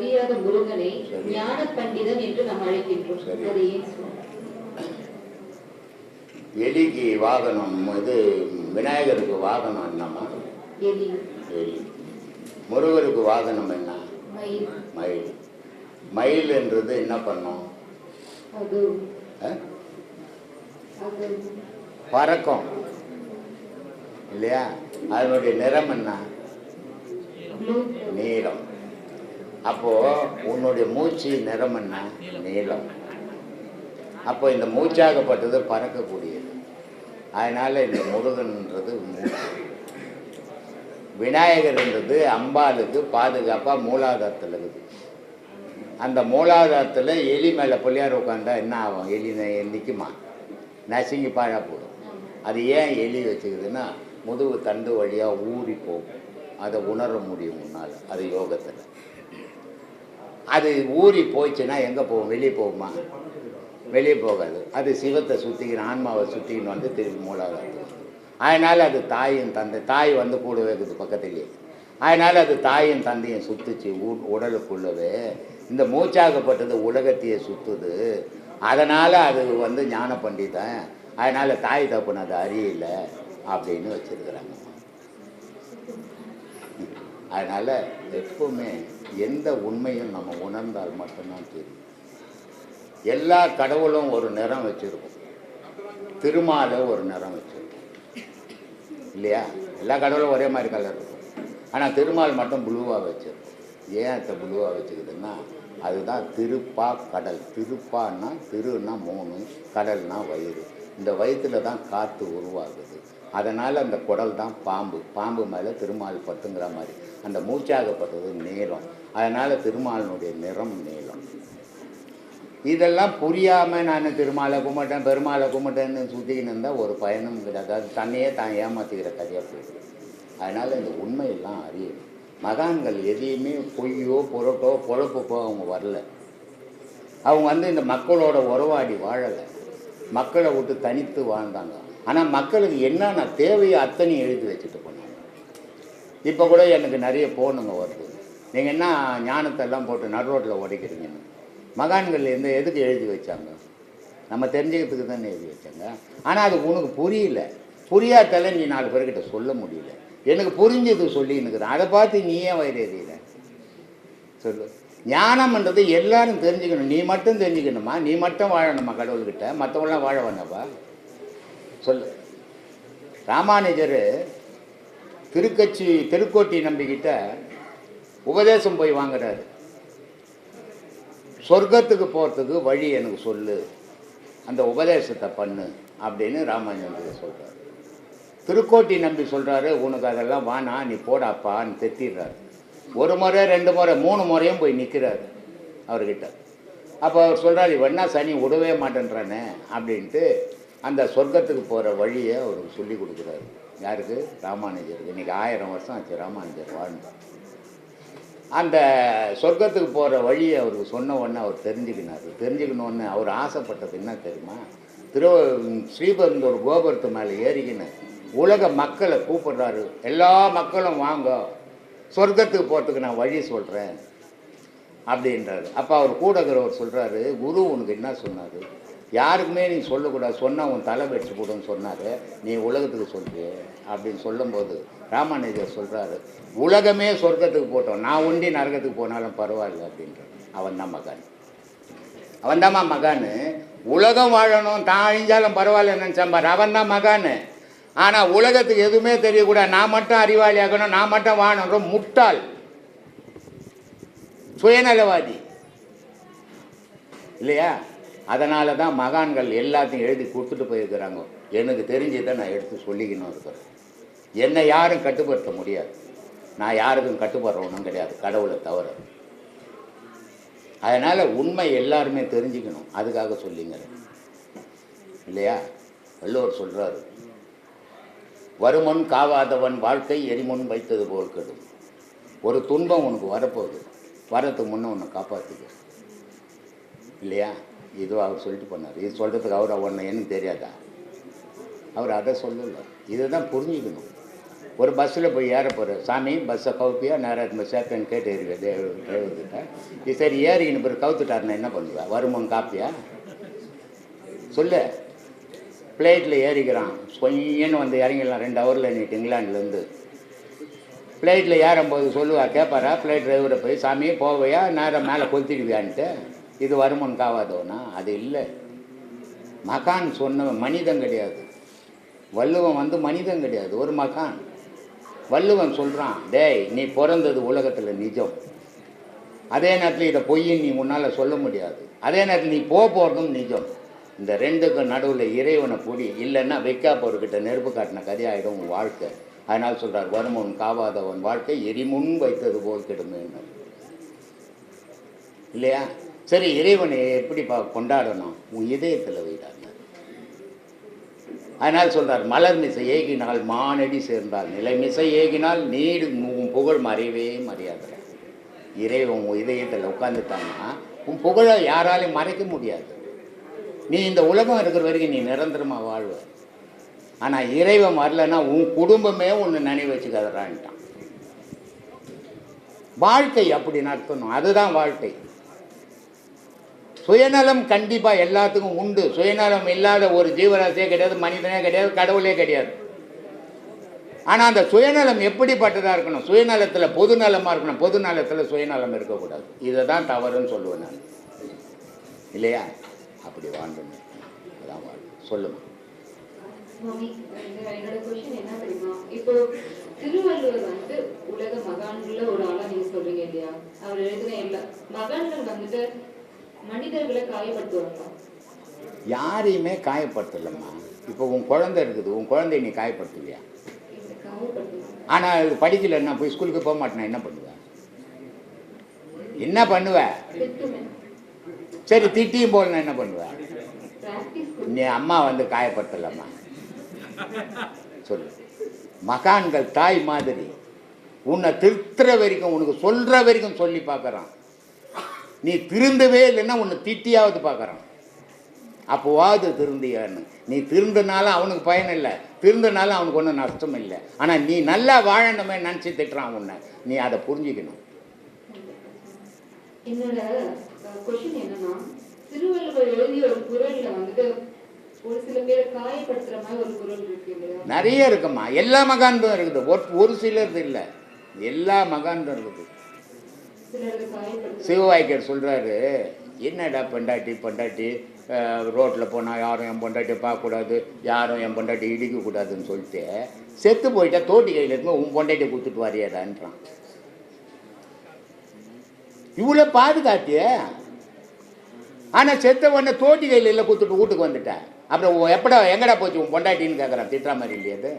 அறியாத முருகனை. ஞான பண்டிதன் என்று நாம் அழைக்கின்றோம். அதை ஏன்? எலிக்கு வாகனம் இது விநாயகருக்கு வாகனம் என்னம்மா எலி. எலி. முருகருக்கு வாகனம் என்ன? மயில். மயில். மயில்ன்றது என்ன பண்ணும்? பறக்கும். இல்லையா? அதனுடைய நிறம் என்ன? blue அப்போ உன்னுடைய மூச்சு நிறம் என்ன? நீலம் அப்போ இந்த மூச்சாகப்பட்டது பறக்கக்கூடியது. அதனால இந்த முருகன்ன்றது மூச்சு. விநாயகர்ன்றது அம்பாளுக்கு பாதுகாப்பாக மூலாதாரத்தில் இருக்குது. அந்த மூலாதாரத்தில் எலி மேலே பிள்ளையார் உட்காந்தா என்ன ஆகும்? எலி நிற்குமா நிக்குமா? நசுங்கி பாழா போடும். அது ஏன் எலி வச்சுக்குதுன்னா முதுகு தண்டு வழியாக ஊறி போகும். அதை உணர முடியும் உன்னால் அது யோகத்தில். அது ஊறி போச்சுன்னா எங்கே போகும் வெளியே போகுமா வெளியே போகாது. அது சிவத்தை சுற்றிக்கிற ஆன்மாவை சுற்றிக்கின்னு வந்து திரும்பி மூலாதாரத்துக்கு அதனால் அது தாயும் தந்தை தாய் வந்து கூடவே இருக்குது பக்கத்துலேயே. அதனால் அது தாயும் தந்தையும் சுற்றுச்சு உ- உடலுக்குள்ளவே. இந்த மூச்சாகப்பட்டது உலகத்தையே சுற்றுது அதனால் அது வந்து ஞான பண்டிதன். அதனால் தாய் தப்புன்னு அது அறியலை அப்படின்னு வச்சுருக்குறாங்க. அதனால் எப்பவுமே எந்த உண்மையும் நம்ம உணர்ந்தால் மட்டும்தான் தெரியும். எல்லா கடவுளும் ஒரு நிறம் வச்சுருக்கும். திருமாலை ஒரு நிறம் வச்சுருக்கும். இல்லையா? எல்லா கடவுளும் ஒரே மாதிரி கலர் இருக்கும். ஆனால் திருமால் மட்டும் ப்ளூவாக வச்சுருக்கும். ஏன் அதை ப்ளூவாக வச்சுக்கிதுன்னா அதுதான் திருப்பா கடல். திருப்பான்னா திருன்னா மூணு கடல்னா வயிறு. இந்த வயிற்றுல தான் காற்று உருவாகுது. அதனால் அந்த குடல் தான் பாம்பு. பாம்பு மேலே திருமால் பத்துங்கிற மாதிரி. அந்த மூச்சாகப்பட்டது நீளம் அதனால் திருமாலினுடைய நிறம் நீளம். இதெல்லாம் புரியாமல் நான் திருமாலை கும்பிட்டேன் பெருமாளை கும்பிட்டேன்னு சுற்றிக்கின்னு இருந்தால் ஒரு பயனும் கிடையாது. அது தன்னையே தான் ஏமாற்றிக்கிற கதையாக போயிடுது அதனால் இந்த உண்மையெல்லாம் அறியணும். மகான்கள் எதையுமே பொய்யோ புரட்டோ பொழப்புக்கோ அவங்க வரல. அவங்க வந்து இந்த மக்களோட உறவாடி வாழலை. மக்களை விட்டு தனித்து வாழ்ந்தாங்க. ஆனால் மக்களுக்கு என்னென்ன தேவையோ அத்தனையும் எழுதி வச்சுட்டு போனாங்க. இப்போ கூட எனக்கு நிறைய போனுங்க வருது. நீங்கள் என்ன ஞானத்தை எல்லாம் போட்டு நடுரோட்டில் உடைக்கிறீங்கன்னு மகான்கள் எந்த எதுக்கு எழுதி வச்சாங்க? நம்ம தெரிஞ்சுக்கிறதுக்கு தானே எழுதி வச்சாங்க. ஆனால் அது உனக்கு புரியல. புரியாதால நீ நாலு பேர்கிட்ட சொல்ல முடியல. எனக்கு புரிஞ்சது சொல்லின்னுக்குறேன் அதை பார்த்து நீ ஏன் வயிறு எறிகிற சொல்லு. ஞானம்ன்றது எல்லாரும் தெரிஞ்சுக்கணும். நீ மட்டும் தெரிஞ்சுக்கணுமா? நீ மட்டும் வாழணுமா கடவுள்கிட்ட? மற்றவங்களாம் வாழ வேண்டாவா சொல்லு. ராமானுஜர் திருக்கட்சி திருக்கோட்டி நம்பிக்கிட்ட உபதேசம் போய் வாங்குறாரு. சொர்க்கத்துக்கு போகிறதுக்கு வழி எனக்கு சொல்லு. அந்த உபதேசத்தை பண்ணு அப்படின்னு ராமானுஜர் சொல்கிறார் திருக்கோட்டி நம்பி சொல்கிறாரு உனக்கு அதெல்லாம் வானா நீ போடாப்பான்னு தெத்திடுறாரு ஒரு முறை ரெண்டு முறை மூணு முறையும் போய் நிற்கிறாரு அவர்கிட்ட. அப்போ அவர் சொல்கிறார் இவன்னா சனி விடவே மாட்டேன்றானே அப்படின்ட்டு அந்த சொர்க்கத்துக்கு போகிற வழியை அவருக்கு சொல்லி கொடுக்குறாரு. யாருக்கு? ராமானுஜருக்கு. இன்றைக்கி ஆயிரம் வருஷம் ஆச்சு ராமானுஜர் வாழ்ந்து. அந்த சொர்க்கத்துக்கு போகிற வழியை அவருக்கு சொன்ன உடனே அவர் தெரிஞ்சுக்கினார். தெரிஞ்சுக்கணுன்னு அவர் ஆசைப்பட்டது என்ன தெரியுமா? திரு ஸ்ரீபெருந்தூர் கோபுரத்து மேலே ஏறிக்கின்னு உலக மக்களை கூப்பிடுறாரு. எல்லா மக்களும் வாங்க சொர்க்கத்துக்கு போகிறதுக்கு நான் வழி சொல்கிறேன் அப்படின்றாரு. அப்போ அவர் கூட இருக்கிறவர் சொல்கிறாரு குரு உனக்கு என்ன சொன்னார்? யாருக்குமே நீ சொல்லக்கூடாது. சொன்னால் உன் தலை வெடிச்சு போடுன்னு சொன்னார். நீ உலகத்துக்கு சொல்லு அப்படின்னு சொல்லும்போது ராமானுஜர் சொல்கிறாரு உலகமே சொர்க்கத்துக்கு போட்டோம். நான் ஒண்டி நரகத்துக்கு போனாலும் பரவாயில்ல அப்படின்றார். அவன் தான் மகான். அவன் தாம்மா மகான். உலகம் வாழணும். தான் அழிஞ்சாலும் பரவாயில்ல நினச்சான் பாரு. அவன் தான் மகான். ஆனால் உலகத்துக்கு எதுவுமே தெரியக்கூடாது. நான் மட்டும் அறிவாளி ஆகணும். நான் மட்டும் வாழணும் முட்டாள். சுயநலவாதி. இல்லையா? அதனால தான் மகான்கள் எல்லாத்தையும் எழுதி கொடுத்துட்டு போயிருக்கிறாங்க. எனக்கு தெரிஞ்சதை நான் எடுத்து சொல்லிக்கணும் இருக்கிறேன். என்னை யாரும் கட்டுப்படுத்த முடியாது. நான் யாருக்கும் கட்டுப்படுறவனும் கிடையாது. கடவுளை தவிர. அதனால் உண்மை எல்லாருமே தெரிஞ்சுக்கணும். அதுக்காக சொல்லிங்க இல்லையா? வள்ளுவர் சொல்கிறாரு வருமுன் காவாதவன் வாழ்க்கை எரிமுன் வைத்தது போல் கெடும். ஒரு துன்பம் உனக்கு வரப்போகுது. வரத்துக்கு முன்னே உன்னை காப்பாற்றிக்க இல்லையா? இதோ அவர் சொல்லிட்டு போனார். இது சொல்கிறதுக்கு அவர் ஒன்று எனக்கு தெரியாதா? அவர் அதை சொல்லலை. இதை தான் புரிஞ்சுக்கணும். ஒரு பஸ்ஸில் போய் ஏற போகிற சாமி பஸ்ஸை கவுப்பியா நேராக இந்த சேப்பேன்னு கேட்டு இருக்க டிரைவர்கிட்ட இது சரி ஏறிக்கின்னு பிறகு கவுத்துட்டாருன்னா என்ன பண்ணுவா? வருமன் காப்பியா? சொல்லு. ஃப்ளைட்டில் ஏறிக்கிறான். கொஞ்சன்னு வந்து இறங்கிடலாம். ரெண்டு ஹவரில் நீட்டு இங்கிலாந்துலேருந்து. ஃப்ளைட்டில் ஏறும்போது சொல்லுவா கேட்பாரா ஃப்ளைட் டிரைவரை போய் சாமி போவையா? நேரம் மேலே கொளுத்திடுவியான்ட்டு. இது வருமன் காவாதோனா? அது இல்லை. மகான் சொன்னவன் மனிதன் கிடையாது. வள்ளுவன் வந்து மனிதன் கிடையாது. ஒரு மகான். வள்ளுவன் சொல்கிறான் டேய் நீ பிறந்தது உலகத்தில் நிஜம். அதே நேரத்தில் இதை பொய்ன்னு நீ உன்னால் சொல்ல முடியாது. அதே நேரத்தில் நீ போக போகிறதும் நிஜம். இந்த ரெண்டுக்கும் நடுவில் இறைவனை புடி. இல்லைன்னா வைக்காப்பவர்கிட்ட நெருப்பு காட்டின கதையாயிடும் உன் வாழ்க்கை. அதனால் சொல்கிறார் வருமுன் காவாதவன் வாழ்க்கை எரிமுன் வைத்தது போல் கெடுமேன்னு. இல்லையா? சரி இறைவனை எப்படி பா கொண்டாடணும்? உன் இதயத்தில் வைடாங்க அதனால் சொல்றார் மலர் மிசை ஏகினால் மானடி சேர்ந்தால் நிலைமிசை ஏகினால் நீடு உன் புகழ் மறையவே மறையாது. இறைவன் உன் இதயத்தில் உட்காந்துட்டான்னா உன் புகழை யாராலையும் மறைக்க முடியாது. நீ இந்த உலகம் இருக்கிற வரைக்கும் நீ நிரந்தரமாக வாழ்வ. ஆனால் இறைவன் வரலன்னா உன் குடும்பமே ஒன்று நினைவு வச்சுக்காதறான்ட்டான். வாழ்க்கை அப்படி நடத்தணும். அதுதான் வாழ்க்கை. சுயநலம் கண்டிப்பாக எல்லாத்துக்கும் உண்டு. சுயநலம் இல்லாத ஒரு ஜீவராசியே கிடையாது மனிதனே கிடையாது கடவுளே கிடையாது. ஆனால் அந்த சுயநலம் எப்படிப்பட்டதாக இருக்கணும்? சுயநலத்தில் பொதுநலமாக இருக்கணும். பொதுநலத்தில் சுயநலம் இருக்கக்கூடாது. இதை தான் தவறுன்னு சொல்லுவேன் நான். இல்லையா? அப்படி வாழ்ந்துன்னு அதான் வாழ்க்கை சொல்லுமா இப்போ திருவள்ளுவர் வந்து உலக மகான்கள ஒரு ஆளா நீங்க சொல்றீங்க இல்லையா? அவர் எழுதின எல்லா மகான்கள் வந்துட்டு மனிதர்களை காயப்படுத்துவாங்களா யாரையுமே காயப்படுத்தலம்மா. இப்போ உன் குழந்தை இருக்குது உன் குழந்தைய நீ காயப்படுத்துவாங்க. ஆனால் இது படிக்கலைன்னா போய் ஸ்கூலுக்கு போக மாட்டேனா என்ன பண்ணுவேன் என்ன பண்ணுவேன் சரி திட்டியும் போலன்னா என்ன பண்ணுவேன். நீ அம்மா வந்து காயப்படுத்தலம்மா. சொல்லு. மகான்கள் தாய் மாதிரி. உன்னை திருத்துற வரைக்கும் உனக்கு சொல்கிற வரைக்கும் சொல்லி பார்க்குறான். நீ திருந்தவே இல்லைன்னா உன்னை திட்டியாவது பார்க்குறான். அப்போவாது திருந்தியான்னு. நீ திருந்தனால அவனுக்கு பயன் இல்லை. திருந்தனால அவனுக்கு ஒன்றும் நஷ்டம் இல்லை. ஆனால் நீ நல்லா வாழணுமே நினச்சி திட்டுறான் உன்னை. நீ அதை புரிஞ்சுக்கணும். என்னோட கொஸ்டின் என்னன்னா திருவள்ளுவர் எழுதிய ஒரு குரல்ல வந்துட்டு ஒரு சில பேரை காயப்படுத்துற மாதிரி ஒரு குரல் இருக்கு இல்லையா? நிறைய இருக்குமா எல்லா மகான்களும் இருக்குது. ஒரு சிலது இல்லை. எல்லா மகான்களும் இருக்குது. சிவவாய்க்கர் சொல்கிறாரு என்னடா பெண்டாட்டி பெண்டாட்டி ரோட்டில் போனால் யாரும் என் பொண்டாட்டி பார்க்கக்கூடாது யாரும் என் பொண்டாட்டி இடிக்கக்கூடாதுன்னு சொல்லிட்டு செத்து போயிட்டா தோட்டி கையில் இருக்கும் உன் பொண்டாட்டி கொடுத்துட்டு வரையாடான்றான். இவ்வளோ பாதுகாத்திய ஆனால் செத்த உடனே தோட்டி கையில் இல்லை கொடுத்துட்டு வீட்டுக்கு வந்துட்டேன் அப்புறம் எப்படா எங்கடா போச்சு உன் பொண்டாட்டின்னு கேட்குறான் திட்டுற மாதிரி இல்லையா அது.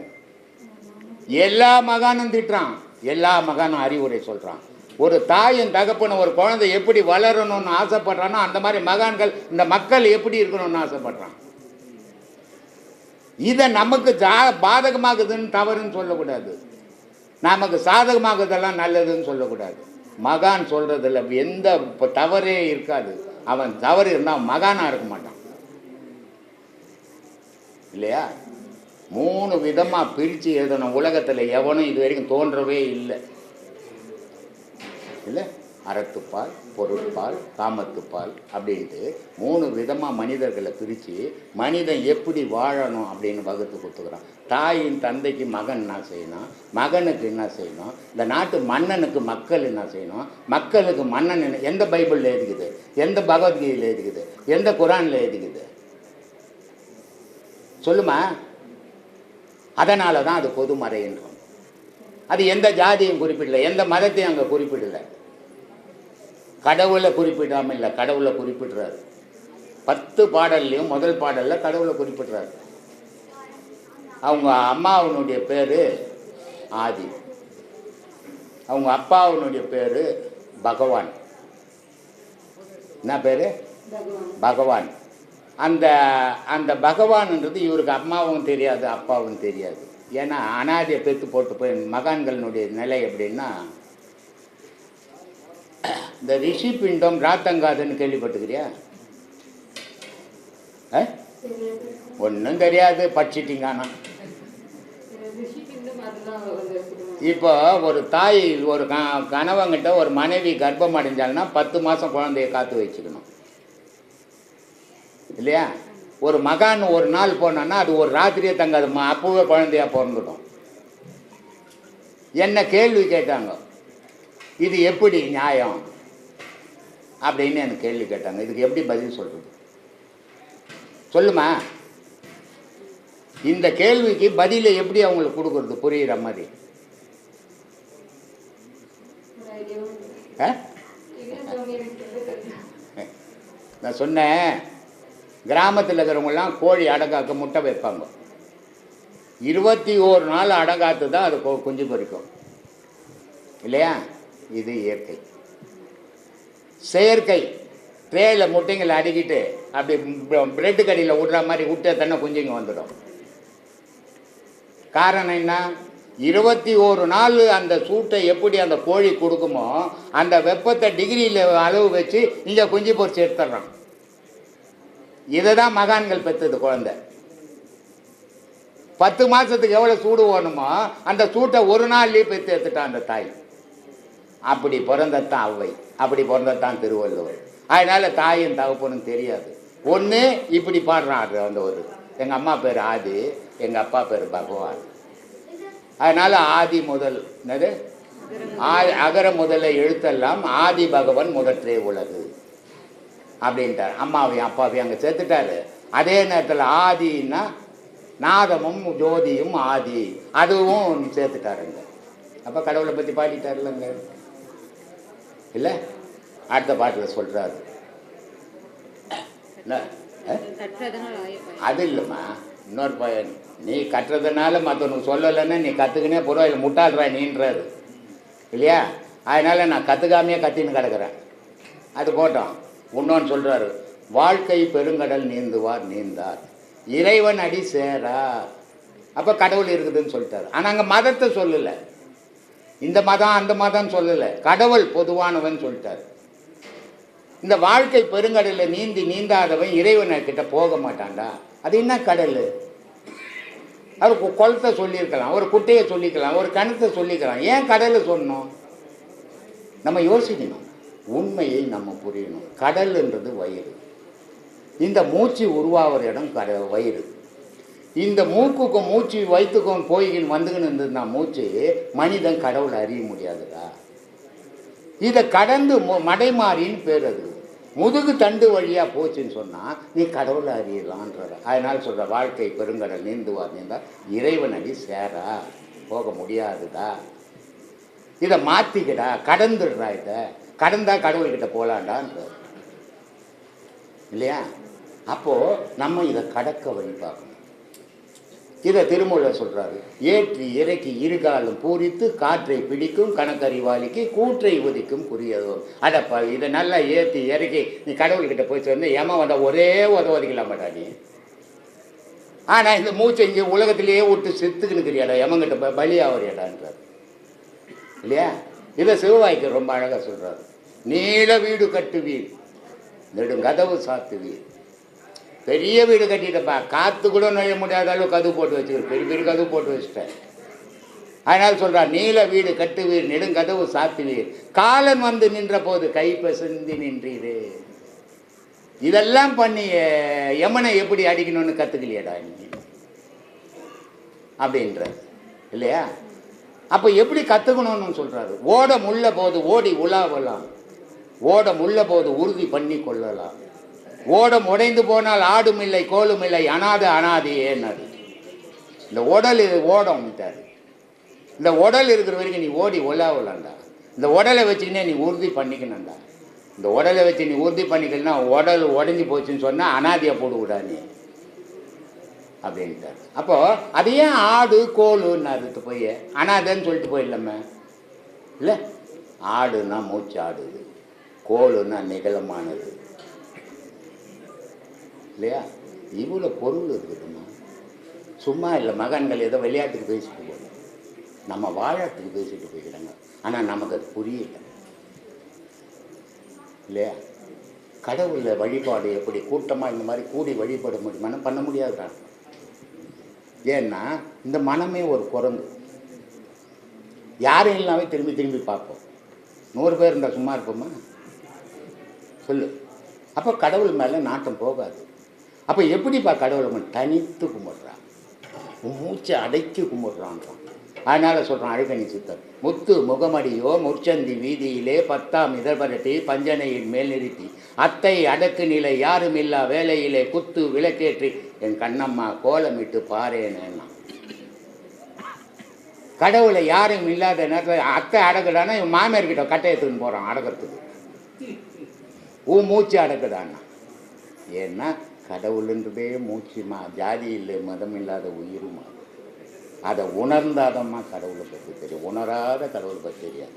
எல்லா மகானும் திட்டுறான். எல்லா மகானும் அறிவுரை சொல்கிறான் ஒரு தாயும் தகப்பனும் ஒரு குழந்தை எப்படி வளரணும்னு ஆசைப்படுறானோ அந்த மாதிரி மகான்கள் இந்த மக்கள் எப்படி இருக்கணும்னு ஆசைப்படுறான் இதை நமக்கு ஜா பாதகமாகுதுன்னு தவறுன்னு சொல்லக்கூடாது. நமக்கு சாதகமாகுதெல்லாம் நல்லதுன்னு சொல்லக்கூடாது. மகான் சொல்கிறதுல எந்த இப்போ தவறே இருக்காது. அவன் தவறு இருந்தால் மகானாக இருக்க மாட்டான். இல்லையா? மூணு விதமாக பிரித்து எழுதணும். உலகத்தில் எவனும் இது வரைக்கும் தோன்றவே இல்லை. இல்லை அறத்துப்பால் பொருட்பால் காமத்துப்பால் அப்படின்ட்டு மூணு விதமாக மனிதர்களை பிரித்து மனிதன் எப்படி வாழணும் அப்படின்னு வகுத்து கொடுத்துக்கிறான். தாயின் தந்தைக்கு மகன் என்ன செய்யணும்? மகனுக்கு என்ன செய்யணும்? இந்த நாட்டு மன்னனுக்கு மக்கள் என்ன செய்யணும்? மக்களுக்கு மன்னன் என்ன எந்த பைபிளில் எழுதிக்குது? எந்த பகவத்கீதையில் எழுதிக்குது? எந்த குரானில் எழுதிக்குது? சொல்லுமா? அதனால தான் அது பொதுமறைன்றோம் அது எந்த ஜாதியும் குறிப்பிடல எந்த மதத்தையும் அங்கே குறிப்பிடல. கடவுளை குறிப்பிடாமல் இல்லை கடவுளை குறிப்பிடுறாரு. பத்து பாடல்லையும் முதல் பாடலில் கடவுளை குறிப்பிடுறாரு. அவங்க அம்மாவனுடைய பேர் ஆதி. அவங்க அப்பாவனுடைய பேர் பகவான். என்ன பேர்? பகவான் பகவான். அந்த அந்த பகவான்ன்றது இவருக்கு அம்மாவும் தெரியாது அப்பாவும் தெரியாது. ஏன்னா அனாதையை பெற்று போட்டு போய் மகான்களினுடைய நிலை எப்படின்னா இந்த ரிஷி பிண்டம் ராத்தங்காதுன்னு கேள்விப்பட்டுக்கிறியா ஒன்றும் தெரியாது படிச்சிட்டிங்க ஆனால் இப்போ ஒரு தாய் ஒரு க கணவங்கிட்ட ஒரு மனைவி கர்ப்பம் அடைஞ்சால்னா பத்து மாதம் குழந்தைய காத்து வச்சுக்கணும். இல்லையா? ஒரு மகான் ஒரு நாள் போனான்னா அது ஒரு ராத்திரியே தங்காது அப்பவே குழந்தையா பிறந்துடும். என்ன கேள்வி கேட்டாங்க? இது எப்படி நியாயம்? அப்படின்னு எனக்கு கேள்வி கேட்டாங்க. இதுக்கு எப்படி பதில் சொல்றது? சொல்லுமா? இந்த கேள்விக்கு பதிலை எப்படி அவங்களுக்கு கொடுக்கறது? புரியுற மாதிரி. நான் சொன்னேன். கிராமத்தில் இருக்கிறவங்கலாம் கோழி அடங்காக்க முட்டை வைப்பாங்க. இருபத்தி ஓரு நாள் அடங்காத்து தான் அது கொ- குஞ்சு பொரிக்கும். இல்லையா? இது இயற்கை. செயற்கை. ட்ரேயில் முட்டைங்களை அடுக்கிட்டு அப்படி பிரெட்டு கடியில் விட்ற மாதிரி விட்டு தானே குஞ்சுங்க வந்துடும். காரணம் என்ன? இருபத்தி ஓரு நாள் அந்த சூட்டை எப்படி அந்த கோழி கொடுக்குமோ அந்த வெப்பத்தை டிகிரியில் அளவு வச்சு இங்கே குஞ்சு பொறிச்சு எடுத்துடுறான். இதை தான் மகான்கள் பெற்றது குழந்தை. பத்து மாதத்துக்கு எவ்வளோ சூடு வேணுமோ அந்த சூட்டை ஒரு நாள்லேயே பெற்று எடுத்துட்டான் அந்த தாய். அப்படி பிறந்தத்தான் அவ்வை. அப்படி பிறந்தத்தான் திருவள்ளுவர். அதனால் தாயும் தகப்பனும் தெரியாது. ஒன்று இப்படி பாடுறான் அது அந்த ஒரு. எங்கள் அம்மா பேர் ஆதி எங்கள் அப்பா பேர் பகவான். அதனால் ஆதி முதல் என்னது? ஆ- அகர முதல்ல எழுத்தெல்லாம் ஆதி பகவன் முதற்றே உலகு. அப்படின்ட்டார். அம்மாவையும் அப்பாவையும் அங்கே சேர்த்துட்டாரு. அதே நேரத்தில் ஆதின்னா நாதமும் ஜோதியும் ஆதி அதுவும் சேர்த்துட்டாருங்க. அப்போ கடவுளை பற்றி பாடிட்டாருலங்க. இல்லை? அடுத்த பாட்டில் சொல்கிறாரு அது இல்லைம்மா. இன்னொரு பையன் நீ கட்டுறதுனால மற்றவனுக்கு சொல்லலைன்னா நீ கற்றுக்கினே போடுவா இல்லை முட்டாள்ற நீன்றாரு. இல்லையா? அதனால் நான் கற்றுக்காமையே கத்தின்னு கிடக்குறேன். அது போட்டோம். இன்னொன்று சொல்கிறாரு வாழ்க்கை பெருங்கடல் நீந்துவார் நீந்தார். இறைவன் அடி சேரார். அப்போ கடவுள் இருக்குதுன்னு சொல்லிட்டாரு. ஆனால் அங்கே மதத்தை சொல்லலை. இந்த மதம் அந்த மதம் சொல்லலை. கடவுள் பொதுவானவன் சொல்லிட்டார். இந்த வாழ்க்கை பெருங்கடலில் நீந்தி நீந்தாதவன் இறைவனை கிட்ட போக மாட்டான்டா. அது என்ன கடல்? அவர் கு- குளத்தை சொல்லியிருக்கலாம் ஒரு குட்டையை சொல்லிக்கலாம் ஒரு கணத்தை சொல்லிக்கலாம். ஏன் கடலை சொன்னோம்? நம்ம யோசிக்கணும். உண்மையை நம்ம புரியணும். கடல்ன்றது வயிறு. இந்த மூச்சு உருவாகிற இடம் கட வயிறு. இந்த மூக்குக்கும் மூச்சு வயிற்றுக்கும் போய்கின்னு வந்துக்கின்னு இருந்ததுன்னா மூச்சு மனிதன் கடவுளை அறிய முடியாதுடா. இதை கடந்து மடைமாறின்னு பேர் அது. முதுகு தண்டு வழியாக போச்சுன்னு சொன்னால் நீ கடவுளை அறியலான்றார் அதனால் சொல்கிற வாழ்க்கை பெருங்கடல் நீந்துவார் நீந்தா. இறைவன் அடி சேரா. போக முடியாதுடா. இதை மாற்றிக்கடா கடந்துடுறா இதை. கடந்தா கடவுள்கிட்ட போகலாண்டான்றார் இல்லையா? அப்போது நம்ம இதை கடக்க வழி பார்க்கணும். இதை திருமூலர் சொல்கிறாரு ஏற்றி இறக்கி இருகாலும் பூரித்து காற்றை பிடிக்கும் கணக்கறிவாளிக்கு கூற்றை உதிக்கும் குறியதோ அடப்பா இதை நல்லா ஏற்றி இறக்கி நீ கடவுள்கிட்ட போய் சேர்ந்து ஏமா வந்த ஒரே உத ஒதுக்கலாம் மாட்டா நீ. ஆனால் இந்த மூச்சை இங்கே உலகத்திலேயே விட்டு செத்துக்கினுக்கிறியாடா எமங்கிட்ட ப- பலியாவறியாடான்றார். இல்லையா? இதை சிவவாய்க்கு ரொம்ப அழகாக சொல்கிறார் நீல வீடு கட்டுவீர் நெடுங்கதவு சாத்துவீர். பெரிய வீடு கட்டிட்டப்பா காற்று கூட நுழைய முடியாத அளவு கதவு போட்டு வச்சுக்கிறேன் பெரிய பெரிய கதவு போட்டு வச்சுட்டேன். அதனால் சொல்கிறார் நீல வீடு கட்டுவீர் நெடுங்கதவு சாத்துவீர். காலன் வந்து நின்ற போது கை பசந்தி நின்றீரே. இதெல்லாம் பண்ணி யமனை எப்படி அடிக்கணும்னு கற்றுக்கலையடா நீ? அப்படின்ற இல்லையா? அப்போ எப்படி கற்றுக்கணும்னு சொல்கிறாரு ஓட முள்ள போது ஓடி உலாவலாம். ஓட முள்ள போது உறுதி பண்ணி கொள்ளலாம். ஓடம் உடைந்து போனால் ஆடும் இல்லை கோலும் இல்லை அனாத அனாதையேன்னாரு இந்த உடல் இது ஓடம்ட்டாரு இந்த உடல் இருக்கிற வரைக்கும் நீ ஓடி உலாவலாம்டா இந்த உடலை வச்சுக்கினே நீ உறுதி பண்ணிக்கணும்டா. இந்த உடலை வச்சு நீ உறுதி பண்ணிக்கலன்னா உடல் உடஞ்சி போச்சுன்னு சொன்னால் அனாதையை போடு விடா நீ. அப்படின்ட்டார். அப்போது அது ஏன் ஆடு கோலுன்னாரு போய் அனாதைன்னு சொல்லிட்டு போயிடலாமே. இல்லை ஆடுனா மூச்சு ஆடுது. கோலுன்னா நிகழமானது. இல்லையா? இவ்வளோ பொருள் இருக்குதுமா சும்மா இல்லை மகன்கள் ஏதோ விளையாட்டுக்கு பேசிட்டு போகணும் நம்ம வாழத்துக்கு பேசிட்டு போய்க்கிறாங்க. ஆனால் நமக்கு அது புரியல. இல்லையா? கடவுளில் வழிபாடு எப்படி கூட்டமாக இந்த மாதிரி கூடி வழிபட முடியுமான்னு பண்ண முடியாதுதான் ஏன்னா இந்த மனமே ஒரு குரங்கு. யாரும் இல்லாமல் திரும்பி திரும்பி பார்ப்போம். நூறு பேர் இருந்தால் சும்மா இருப்போமா? சொல்லு. அப்போ கடவுள் மேலே நாட்டம் போகாது. அப்போ எப்படிப்பா கடவுள் கும்பிடு- தனித்து கும்பிட்றான்? மூச்சை அடைக்கி கும்பிட்றான்றான். அதனால் சொல்கிறான் அழுகணி சித்தர் முத்து முகமடியோ முற்சந்தி வீதியிலே பத்தாம் இதழ்பரட்டி பஞ்சனையின் மேல் நிறுத்தி அத்தை அடக்கு நிலை யாரும் இல்லா வேலையிலே குத்து விளக்கேற்றி என் கண்ணம்மா கோலமிட்டு பாரேனேன்னா கடவுளை யாரும் இல்லாத நேரத்தில் அத்தை அடக்குடானா இவன் மாமியார்கிட்ட கட்டையத்துக்குன்னு போகிறான் அடக்கிறதுக்கு. ஊ மூச்சு அடக்குடான்னா ஏன்னா கடவுளுன்றதே மூச்சுமா ஜாதி இல்லை மதம் இல்லாத உயிருமா? அதை உணர்ந்தாதம்மா கடவுளை பற்றி தெரியும். உணராத கடவுளை பற்றி தெரியாது.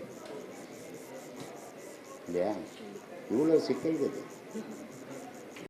இல்லையா? இவ்வளோ சிக்கல் இருக்குது